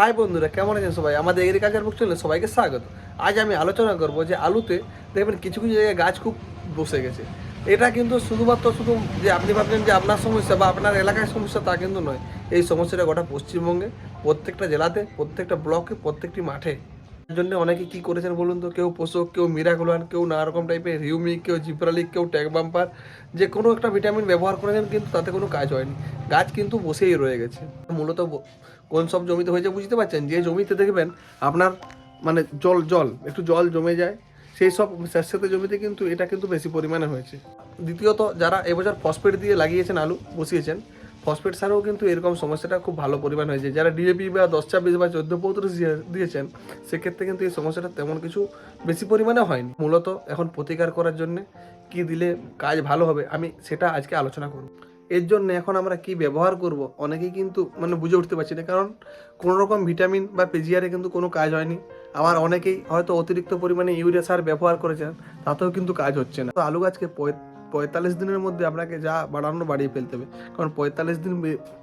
High বন্ধুরা, কেমন আছেন সবাই? আমাদের এগ্রিকালচার বুক চলে সবাইকে স্বাগত। আজ আমি আলোচনা করব যে আলুতে দেখবেন কিছু কিছু জায়গায় গাছ খুব বসে গেছে। এটা কিন্তু শুধুমাত্র শুধু যে আপনি ভাবছেন যে আপনার সমস্যা বা আপনার এলাকায় সমস্যা তা কিন্তু নয়। এই সমস্যাটা গোটা পশ্চিমবঙ্গে, প্রত্যেকটা জেলাতে, প্রত্যেকটা ব্লকে, প্রত্যেকটি মাঠে জন্য অনেকে কি করেছেন বলুন তো? কেউ পোষক, কেউ মিরাকুলান কেউ নানা রকম টাইপের রিউমিক কেউ জিপ্রালিক কেউ ট্যাগ বাম্পার যে কোনো একটা ভিটামিন ব্যবহার করেছেন কিন্তু তাতে কোনো কাজ হয়নি। গাছ কিন্তু বসেই রয়ে গেছে। মূলত কোন সব জমিতে হয়েছে বুঝতে পারছেন? যে জমিতে দেখবেন আপনার মানে জল জল, একটু জল জমে যায়, সেই সব স্যাঁতস্যাঁতে জমিতে কিন্তু এটা কিন্তু বেশি পরিমাণে হয়েছে। দ্বিতীয়ত, যারা এবছর ফসফেট দিয়ে লাগিয়েছেন আলু, বসিয়েছেন ফসফেট সারেও কিন্তু এরকম সমস্যাটা খুব ভালো পরিমাণ হয়েছে। যারা ডিএপি বা দশ, ছাব্বিশ বা চোদ্দ পঁয়ত্রিশ দিয়েছেন, সেক্ষেত্রে কিন্তু এই সমস্যাটা তেমন কিছু বেশি পরিমাণে হয়নি। মূলত এখন প্রতিকার করার জন্য কি দিলে কাজ ভালো হবে, আমি সেটা আজকে আলোচনা করব। এর জন্য এখন আমরা কি ব্যবহার করব, অনেকেই কিন্তু মানে বুঝে উঠতে পারছি না, কারণ কোনো রকম ভিটামিন বা পেজিয়ারে কিন্তু কোনো কাজ হয়নি। আবার অনেকেই হয়তো অতিরিক্ত পরিমাণে ইউরিয়া সার ব্যবহার করেছেন, তাতেও কিন্তু কাজ হচ্ছে না। তো আলু গাছকে পঁয়তাল্লিশ দিনের মধ্যে আপনাকে যা বাড়ানো বাড়িয়ে ফেলতে হবে। কারণ পঁয়তাল্লিশ দিন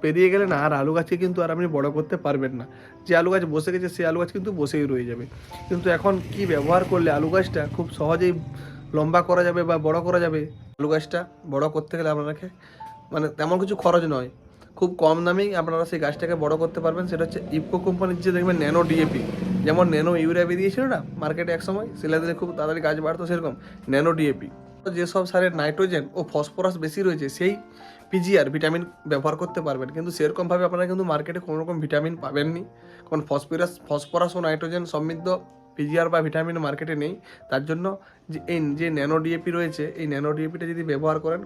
পেরিয়ে গেলে না আর আলু গাছকে কিন্তু আর আপনি বড় করতে পারবেন না। যে আলু গাছ বসে গেছে সেই আলু গাছ কিন্তু বসেই রয়ে যাবে। কিন্তু এখন কি ব্যবহার করলে আলু গাছটা খুব সহজেই লম্বা করা যাবে বা বড় করা যাবে? আলু গাছটা বড় করতে গেলে আপনাকে মানে তেমন কিছু খরচ নয়। খুব কম দামেই আপনারা সেই গাছটাকে বড় করতে পারবেন। সেটা হচ্ছে ইফকো কোম্পানির যে দেখবেন ন্যানো ডিএপি। যেমন ন্যানো ইউরিয়া বেরিয়েছিল না মার্কেটে এক সময় দিলে খুব তাড়াতাড়ি গাছ বাড়তো সেরকম, ন্যানো ডিএপি। যেসব সারের নাইট্রোজেন ও ফসফরাস বেশি রয়েছে, সেই পিজিআর ভিটামিন ব্যবহার করতে পারবেন। কিন্তু সেরকমভাবে আপনারা কিন্তু মার্কেটে কোনো রকম ভিটামিন পাবেননি। কারণ ফসফরাস ফসফরাস ও নাইট্রোজেন সমৃদ্ধ পিজিআর বা ভিটামিন মার্কেটে নেই। তার জন্য যে এই যে ন্যানো ডিএপি রয়েছে, এই ন্যানো ডিএপিটা যদি ব্যবহার করেন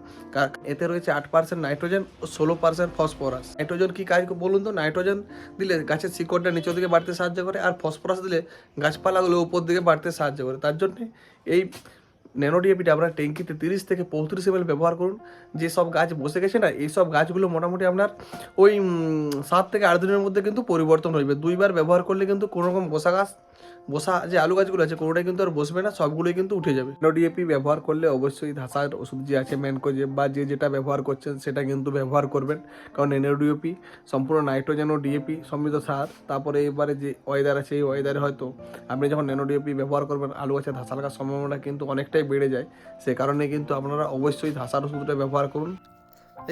এতে রয়েছে আট পার্সেন্ট নাইট্রোজেন ও ষোলো পার্সেন্ট ফসফরাস। নাইট্রোজেন কি কাজ বলুন তো? নাইট্রোজেন দিলে গাছের শিকড়টা নিচের দিকে বাড়তে সাহায্য করে, আর ফসফরাস দিলে গাছপালাগুলো উপর দিকে বাড়তে সাহায্য করে। তার জন্যে এই ন্যানো ডিএপিটা আপনার ট্যাঙ্কিতে তিরিশ থেকে পঁয়ত্রিশ এমএল ব্যবহার করুন। যে সব গাছ বসে গেছে না, এই সব গাছগুলো মোটামুটি আপনার ওই সাত থেকে আট দিনের মধ্যে কিন্তু পরিবর্তন হইবে। দুইবার ব্যবহার করলে কিন্তু কোনো রকম বসা গাছ বসা যে আলু গাছগুলো আছে, কোনোটাই কিন্তু আর বসবে না, সবগুলোই কিন্তু উঠে যাবে। ডিএপি ব্যবহার করলে অবশ্যই ধাসার ওষুধ যে আছে ম্যানকোজে বা যে যেটা ব্যবহার করছেন, সেটা কিন্তু ব্যবহার করবেন। কারণ ন্যানো ডিএপি সম্পূর্ণ নাইট্রোজেন ও ডিএপি সমৃদ্ধ সার। তারপরে এবারে যে ওয়েদার আছে, এই ওয়েদারে হয়তো আপনি যখন ন্যানো ডিএপি ব্যবহার করবেন, আলু গাছে ধাসা লাগার সম্ভাবনা কিন্তু অনেকটাই বেড়ে যায়। সে কারণে কিন্তু আপনারা অবশ্যই ধাসার ওষুধটা ব্যবহার করুন।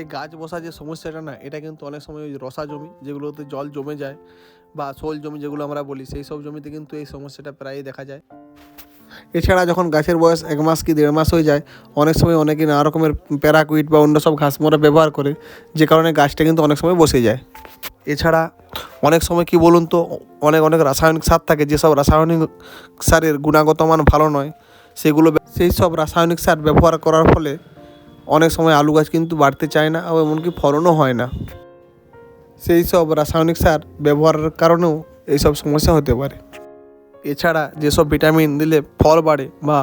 এই গাছ বসা যে সমস্যাটা না, এটা কিন্তু অনেক সময় ওই রসা জমি, যেগুলোতে জল জমে যায় বা শোল জমি যেগুলো আমরা বলি, সেই সব জমিতে কিন্তু এই সমস্যাটা প্রায়ই দেখা যায়। এছাড়া যখন গাছের বয়স এক মাস কি দেড় মাস হয়ে যায়, অনেক সময় অনেকে নানা রকমের প্যারাকুইট বা অন্য সব ঘাস মরা ব্যবহার করে, যে কারণে গাছটা কিন্তু অনেক সময় বসে যায়। এছাড়া অনেক সময় কি বলুন তো, অনেক অনেক রাসায়নিক সার থাকে, যেসব রাসায়নিক সারের গুণাগত মান ভালো নয় সেগুলো সেই সব রাসায়নিক সার ব্যবহার করার ফলে অনেক সময় আলু গাছ কিন্তু বাড়তে চায় না ও এমনকি ফলনও হয় না। সেই সব রাসায়নিক সার ব্যবহারের কারণেও এইসব সমস্যা হতে পারে। এছাড়া যেসব ভিটামিন দিলে ফল বাড়ে বা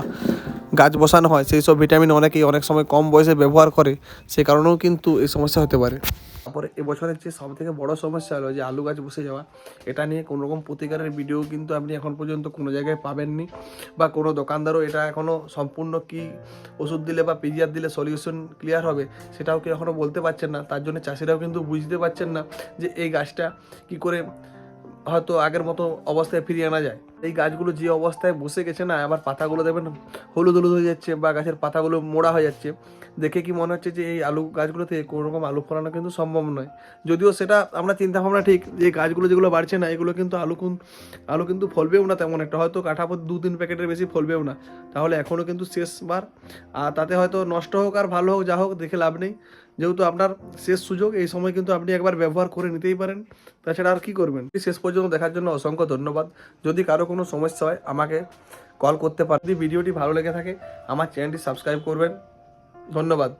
গাছ বসানো হয়, সেই সব ভিটামিন অনেকেই অনেক সময় কম বয়সে ব্যবহার করে, সে কারণেও কিন্তু এই সমস্যা হতে পারে। তারপরে এবছরের যে সব থেকে বড় সমস্যা হলো যে আলু গাছ বসে যাওয়া, এটা নিয়ে কোনো রকম প্রতিকারের ভিডিও কিন্তু আপনি এখন পর্যন্ত কোনো জায়গায় পাবেননি বা কোনো দোকানদারও এটা এখনও সম্পূর্ণ কি ওষুধ দিলে বা পিজিআর দিলে সলিউশন ক্লিয়ার হবে সেটাও কি এখনও বলতে পারছেন না। তার জন্য চাষিরাও কিন্তু বুঝতে পারছেন না যে এই গাছটা কি করে হয়তো আগের মতো অবস্থায় ফিরিয়ে আনা যায়। এই গাছগুলো যে অবস্থায় বসে গেছে না আবার পাতাগুলো দেখবেন হলুদ হলুদ হয়ে যাচ্ছে বা গাছের পাতাগুলো মোড়া হয়ে যাচ্ছে। দেখে কি মনে হচ্ছে যে এই আলু গাছগুলোতে কোনো রকম আলু ফলানো কিন্তু সম্ভব নয়। যদিও সেটা আমরা চিন্তা ভাবনা ঠিক, যে গাছগুলো যেগুলো বাড়ছে না, এগুলো কিন্তু আলু কোন, আলু কিন্তু ফলবেও না তেমন একটা। হয়তো কাঠা দু তিন প্যাকেটের বেশি ফলবেও না। তাহলে এখনও কিন্তু শেষবার। আর তাতে হয়তো নষ্ট হোক আর ভালো হোক, যা হোক, দেখে লাভ নেই। যেহেতু আপনার শেষ সুযোগ, এই সময় কিন্তু আপনি একবার ব্যবহার করে নিতেই পারেন। তাছাড়া আর কি করবেন? শেষ পর্যন্ত দেখার জন্য অসংখ্য ধন্যবাদ। যদি কারও কোনো সমস্যা হয়, আমাকে কল করতে পারেন ভিডিওটি ভালো লেগে থাকে, আমার চ্যানেলটি সাবস্ক্রাইব করবেন। ধন্যবাদ।